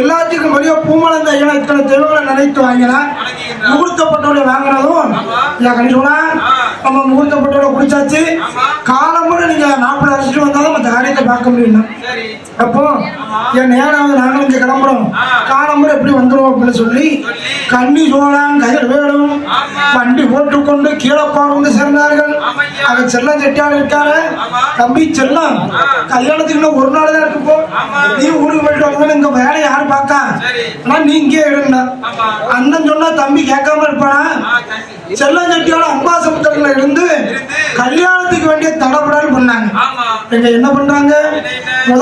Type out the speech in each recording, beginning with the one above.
எல்லாத்துக்கும் பெரிய பூமலந்த ஐயனா இத்தனை தெய்வங்களை நினைத்து வாங்கினா. முகூர்த்தப்பட்டோட வாங்கினதும் இல்ல கணிசோனா நம்ம முகூர்த்தப்பட்டோட குடிச்சாச்சு. கூட நீங்க நாற்பது அரைச்சிட்டு வந்தாலும் மற்ற காரியத்தை பார்க்க முடியும். அப்போ என் நேராவது நாங்களும் இங்க கிளம்புறோம். காலம்புற எப்படி வந்துடும் அப்படின்னு சொல்லி கண்ணி சோழான் கதிர் வேடும் வண்டி போட்டுக்கொண்டு கீழப்பாடு வந்து சேர்ந்தார்கள். அங்க செல்லம் செட்டியார் இருக்காரு தம்பி செல்லம் கல்யாணத்துக்கு இன்னும் ஒரு நாள் தான் இருக்கு போ. நீ ஊருக்கு போயிட்டு வரணும் இங்க வேலை யாரு பார்க்கா? ஆனா நீ இங்கே இருந்த அண்ணன் சொன்னா தம்பி கேட்காம இருப்பானா? செல்லம் செட்டியார் அம்பாசமுத்திரத்துல இருந்து கல்யாணத்துக்கு வேண்டிய தடபடல் பண்ணாங்க. இங்க என்ன பண்றாங்க?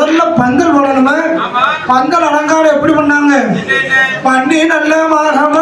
முதல்ல பந்தல் போடணுமா? பந்தல் அலங்காரம் எப்படி பண்ணாங்க? பண்ணி நல்ல மரம்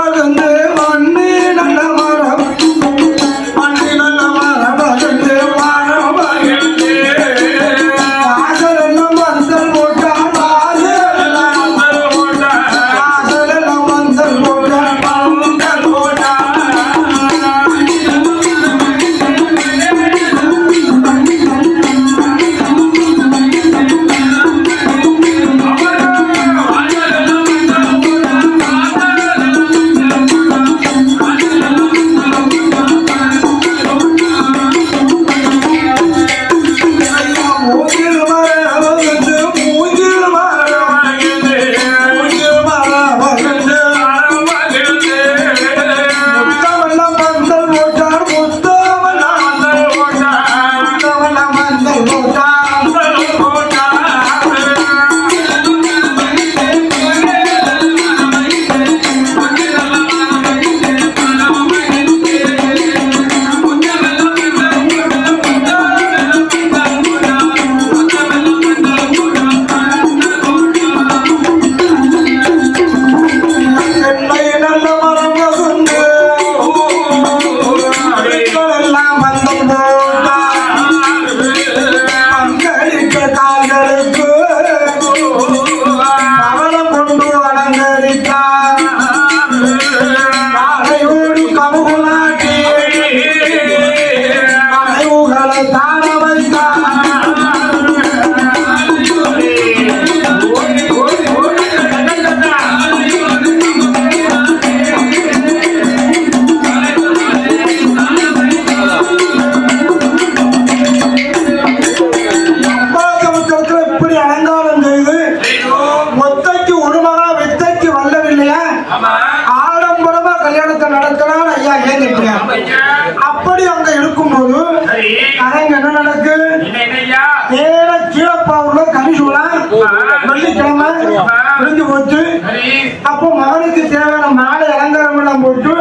அப்போ மகனுக்கு தேவையான மாலை அலங்காரம் எல்லாம் போட்டு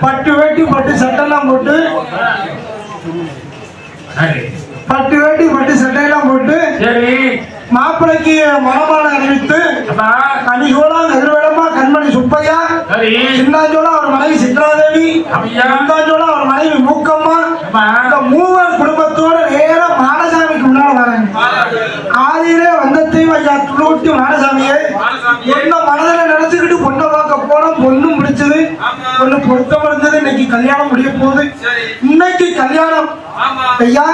பட்டு வேட்டி பட்டு சட்டெல்லாம் போட்டு பட்டு வேட்டி பட்டு சட்டையெல்லாம் போட்டு மாப்பிளைக்கு மனமான அறிவித்து கனிசோலா நெருவேடமா கண்மணி சுப்பையா சின்னாஞ்சோலா அவர் மனைவி சித்ராதேவி ஐயா. சிந்தாஞ்சோலா அவர் மனைவி மூக்கம்மா. இந்த மூவர் குடும்பத்தோட நேரம் மாடசாமிக்கு முன்னால வராங்க. ஆதியிலே வந்த தெய்வம் ஐயா துளூட்டி மாடசாமியே என்ன மனதில் நினைச்சுக்கிட்டு பொண்ணை பார்க்க போனோம் பொண்ணும் பிடிச்சது பொண்ணு பொருத்தம் இருந்தது. இன்னைக்கு கல்யாணம் முடிய போகுது. இன்னைக்கு கல்யாணம். ஐயா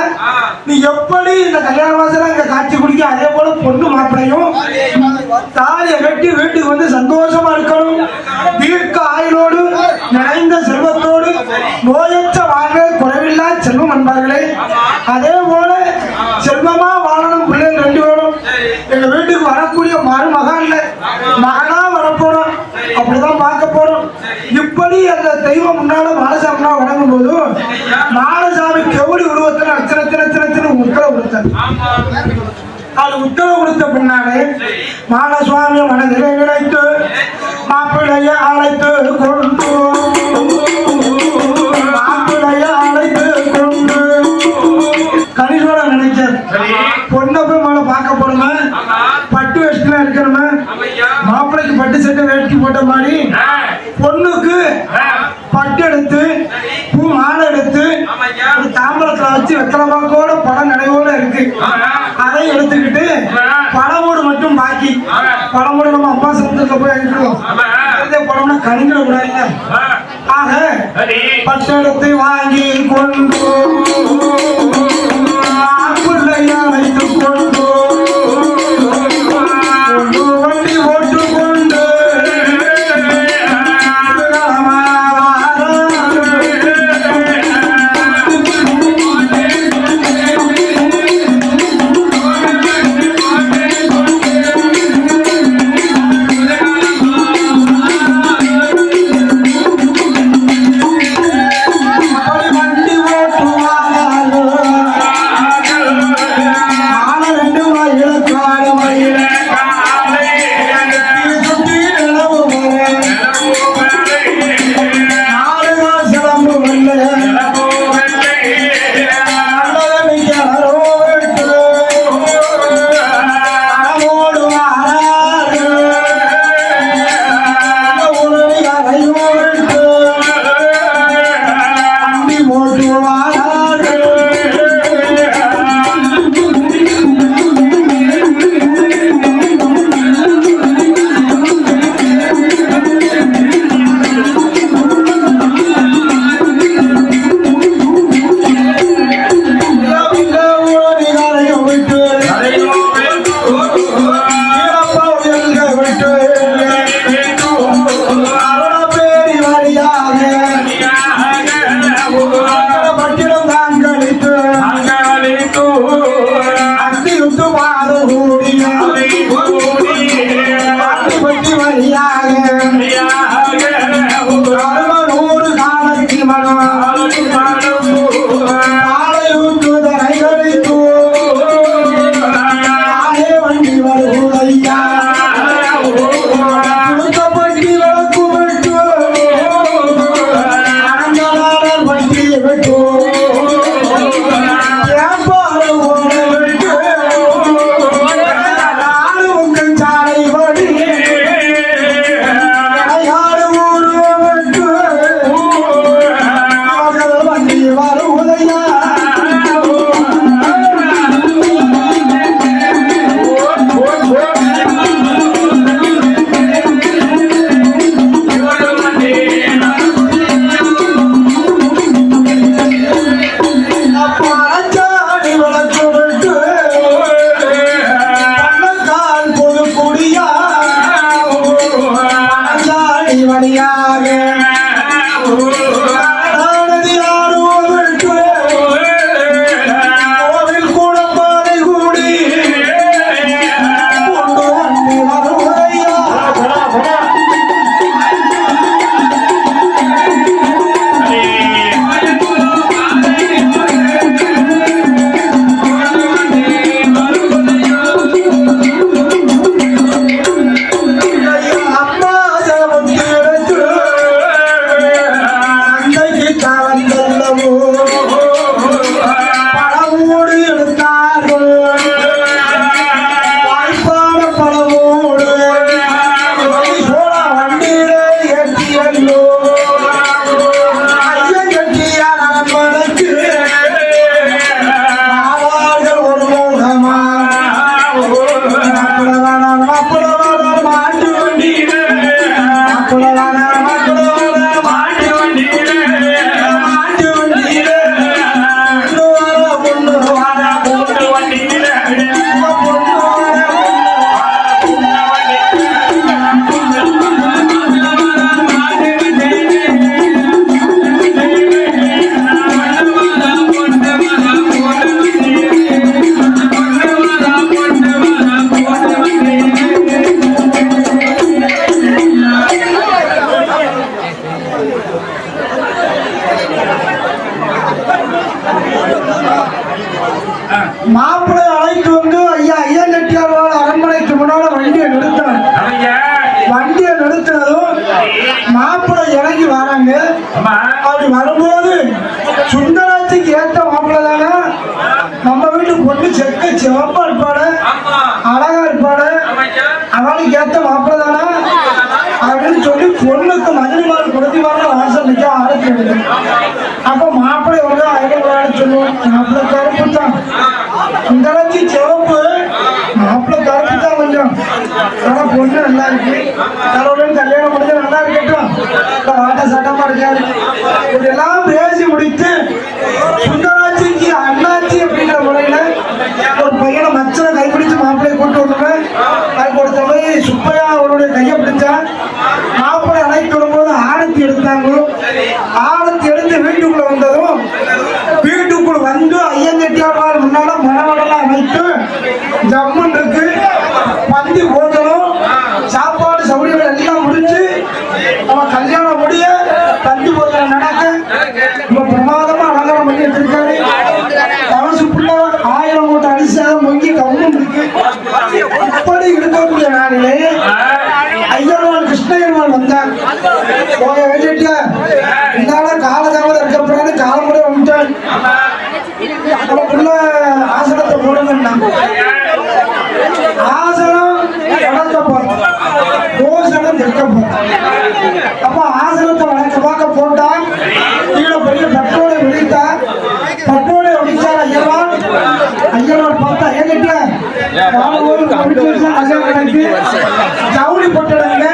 நீ எப்படி இந்த கல்யாண வாசல இங்க காட்சி குடிக்க? அதே போல பொண்ணு மாப்பிளையும் தாலியை கட்டி வீட்டுக்கு வந்து சந்தோஷமா இருக்கணும். தெய்வம் முன்னால மாலசாமினா வணங்கும் போது மாலசாமி கெவுடி உருவத்தில் அச்சன சின்ன உத்தரவு கொடுத்தார். அது உத்தரவு கொடுத்த பின்னாலே மாலசுவாமி மனதிலே நினைத்து மாப்பிள்ளைய அழைத்து கொண்டு மாப்பிள்ளைய அழைத்து கொண்டு கனிசோட நினைச்சார். பொண்ணை போய் மேல பார்க்க போறோமே? பட்டு வச்சுட்டு இருக்கணுமே மாப்பிள்ளைக்கு பட்டு சட்டை வேஷ்டி போட்ட மாதிரி பொண்ணுக்கு பட்டு எடுத்து பூ மாலை எடுத்து தாம்பரத்துல வச்சு வெத்தலமாக்கோட படம் நடைவோட இருக்கு. அதை எடுத்துக்கிட்டு பழமோடு மட்டும் பாக்கி. பழமோடு நம்ம அம்மா சமுத்திரத்துல போய் அனுப்பிடுவோம் படம்னா கணிங்கிற கூடாது ஆக பட்டெடுத்து வாங்கி கொண்டு அழைத்து அப்படி வரும்போது சுந்தராட்சிக்கு ஏற்ற மாப்பிள்ளை தானே நம்ம வீட்டு பொண்ணு செக்க சிவப்பா இருப்பாடு அழகா இருப்பாடு அவளுக்கு ஏற்ற மாப்பிள்ளை தானே அப்படின்னு சொல்லி பொண்ணுக்கு மதுரை மாறு கொடுத்து வர வாசல் நிற்க ஆரம்பிச்சு அப்போ மாப்பிள்ளை வந்து ஐநூறு சொல்லுவோம். மாப்பிள்ளை கருப்பு தான். சுந்தராட்சி சிவப்பு. மாப்பிள்ளை கருப்பு தான் கொஞ்சம். ஆனா பொண்ணு நல்லா இருக்கு. கடவுளும் கல்யாணம் முடிஞ்சா நல்லா இருக்கட்டும் இப்ப வாட்ட இதெல்லாம் எல்லாம் பேசி முடித்து சுந்தராட்சிக்கு அண்ணாச்சி அப்படிங்கிற முறையில ஒரு பையனை மச்சனை கைப்பிடிச்சு மாப்பிள்ளையை கூட்டு வருவேன் அதுக்கு ஒரு தொகை சுப்பையா அவருடைய கையை பிடிச்சா மாப்பிள்ளை அழைத்து வரும்போது ஆரத்தி எடுத்தாங்க. ஆரத்தி எடுத்து வீட்டுக்குள்ள நமக்குள்ள ஆசனத்தை போடுங்கன்னா ஆசனம் வளர்க்க போறோம் போசனம் நிற்க போறோம் அப்ப ஆசனத்தை வளர்க்க பார்க்க போட்டா கீழே பெரிய பட்டோட விழித்தா பட்டோட விழிச்சார் ஐயர்வாள் ஐயர்வாள் பார்த்தா ஏன் கிட்ட ஜவுளி பட்டடங்க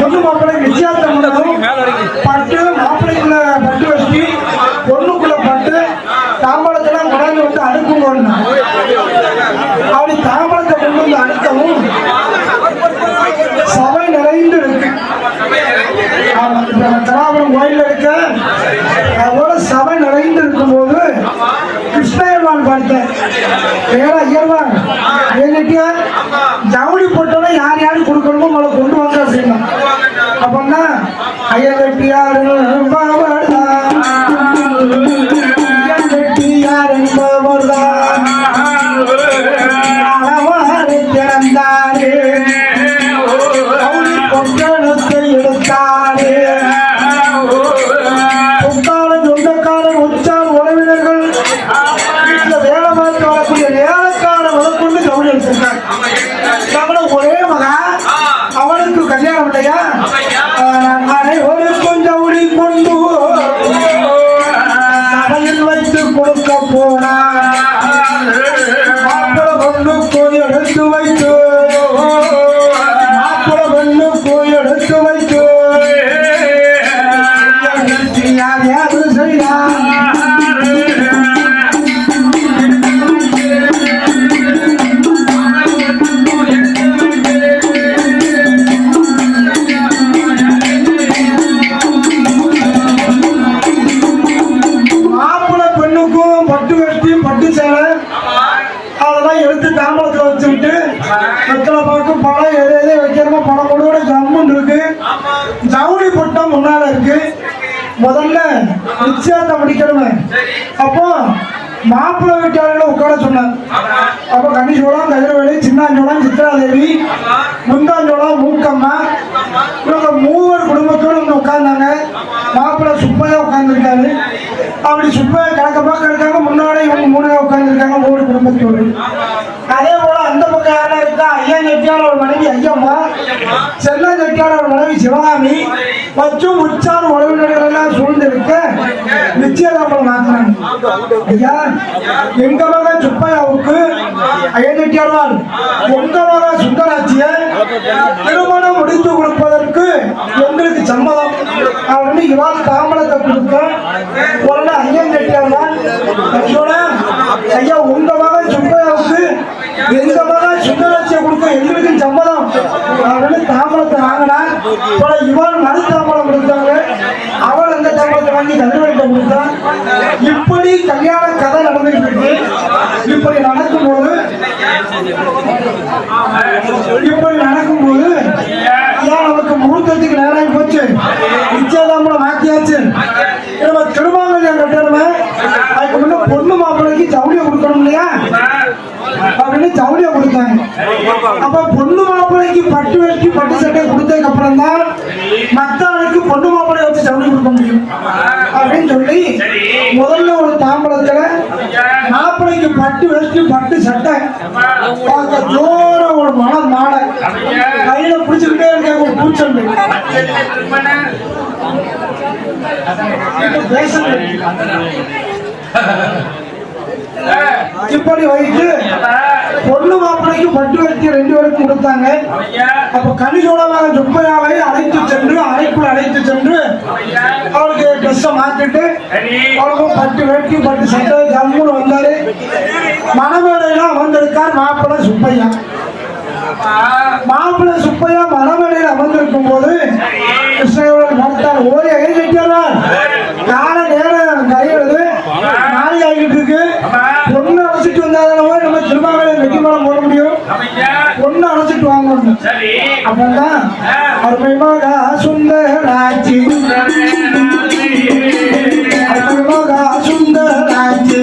பொண்ணு மாப்பிள்ளை நிச்சயார்த்தம் பண்ணதும் பட்டு மாப்பிள்ளைக்குள்ள பட்டு வச்சு பொண்ணுக்குள்ள பட்டு தாம்பளத்தெல்லாம் கொண்டாந்து வந்து அடுக்குங்க அப்படி தாம்பளத்தை கொண்டு வந்து அடுக்கவும் சபை நிறைந்து இருக்கு ஆமா, இப்ப நம்ம திராவிடம் கோயில் இருக்க அதோட சபை நிறைந்து இருக்கும்போது கிருஷ்ணயர்வான் பார்த்தேன் ஏடா ஐயர்வா ஐயன்கிட்டயா ஜவுளி போட்டோன்னா யார் யாரு கொடுக்கணுமோ முதல்ல கொண்டு வாங்க அப்படின்னா. அப்பன்னா ஐயன் மாப்பிள்ளை வீட்டாளர்கள் உட்கார சொன்னார். அப்போ கனிசோளம் கதிரவேலி சின்னாஞ்சோளம் சித்ராதேவி முந்தாஞ்சோளம் மூக்கம்மா இவங்க மூவர் குடும்பத்தோடு இங்க உட்கார்ந்தாங்க. மாப்பிள்ளை சுப்பையா உட்கார்ந்துருக்காரு. அப்படி சுப்பையா கிழக்க பக்கம் முன்னாடி இவங்க மூணு உட்கார்ந்துருக்காங்க மூணு குடும்பத்தோடு. அதே போல அந்த பக்கம் யாரா இருக்கா? ஐயா செட்டியார் ஒரு மனைவி ஐயம்மா செல்ல செட்டியார் ஒரு மனைவி சிவகாமி மற்றும் உச்சார் உறவினர்களெல்லாம் சூழ்ந்திருக்க நிச்சயதாம்பலம் மாத்தினாங்க ஐயா எங்க மகன் சுப்பையாவுக்கு ஐயா செட்டியார்வாள் உங்க மகன் சுந்தராட்சிய திருமணம் முடித்து கொடுப்பதற்கு எங்களுக்கு சம்மதம். அப்படின்னு இவாள் தாம்பலத்தை கொடுக்க உடனே ஐயன் கட்டியார் அதோட ஐயா உங்க மகன் சுப்பையாவுக்கு எங்க மகன் சுந்தராட்சியை கொடுக்க எங்களுக்கு சம்மதம். அப்படின்னு தாம்பலத்தை வாங்கினா போல மறுத்த தாம்பலம் கொடுத்தாங்க அவள் அந்த தாம்பலத்தை வாங்கி கதிரவத்தை கொடுத்தா இப்படி கல்யாண கதை நடந்துட்டு இருக்கு. இப்படி நடக்கும்போது இப்படி நடக்கும்போது போது நமக்கு முகூர்த்தத்துக்கு நேரம் போச்சு. நிச்சயதாம்பலம் மாத்தியாச்சு. நம்ம திருமாங்கல்யம் கட்டணுமே. பொண்ணு மாப்பிள்ளைக்கு ஜவுளியை கொடுக்கணும் இல்லையா? அப்படின்னு ஜவுளியை கொடுத்தாங்க. அப்ப பொண்ணு மாப்பிள்ளைக்கு பட்டு வெட்டி பட்டு சட்டை கொடுத்ததுக்கு அப்புறம் தான் மத்தாளுக்கு பொண்ணு மாப்பிள்ளைய வச்சு ஜவுளி கொடுக்க முடியும். அப்படின்னு சொல்லி முதல்ல ஒரு தாம்பளத்துல மாப்பிள்ளைக்கு பட்டு வெட்டி பட்டு சட்டை பார்க்க ஜோர ஒரு மனம் மாடை கையில பிடிச்சிருக்கே இருக்க ஒரு பூச்சல் பேசுறது இப்படி வைத்து பொண்ணு மாப்பிளைக்கு பட்டு வெட்டி ரெண்டு பேருக்கு கொடுத்தாங்க. அப்ப கனிசோளமாக ஜுப்பையாவை அழைத்து சென்று அழைப்புல அழைத்து சென்று அவளுக்கு ட்ரெஸ்ஸை மாத்திட்டு அவளுக்கும் பட்டு வெட்டி பட்டு சட்டை ஜம்முன்னு வந்தாரு. மணமேடையெல்லாம் அமர்ந்திருக்கார் மாப்பிள்ளை சுப்பையா. மாப்பிள்ளை சுப்பையா மணமேடையில் அமர்ந்திருக்கும் போது கிருஷ்ணன் நடத்தார் ஓய் எழுதிட்டார் கால நேரம் கரையிறது நாளை ஆகிட்டு இருக்கு பொண்ணு அழைச்சிட்டு வந்தாதான் போய் நம்ம திருமாவளை வெட்டி மேலம் போட முடியும். பொண்ணு அழைச்சிட்டு வாங்கணும். அப்பதான் அருமைமாக சுந்தராட்சி. அருமைமாக சுந்தராட்சி.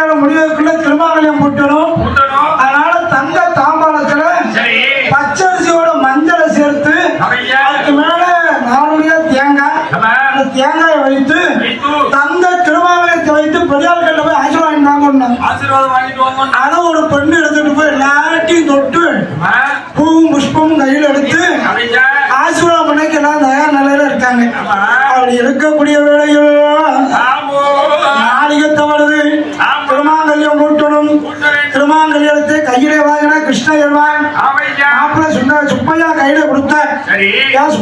வேலையாக முடிவதற்கு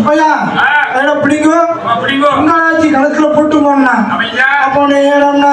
ஐயா என்ன பிடிக்கும் உங்க ஆட்சி கணக்குல போட்டு போனா அப்போ இடம்னா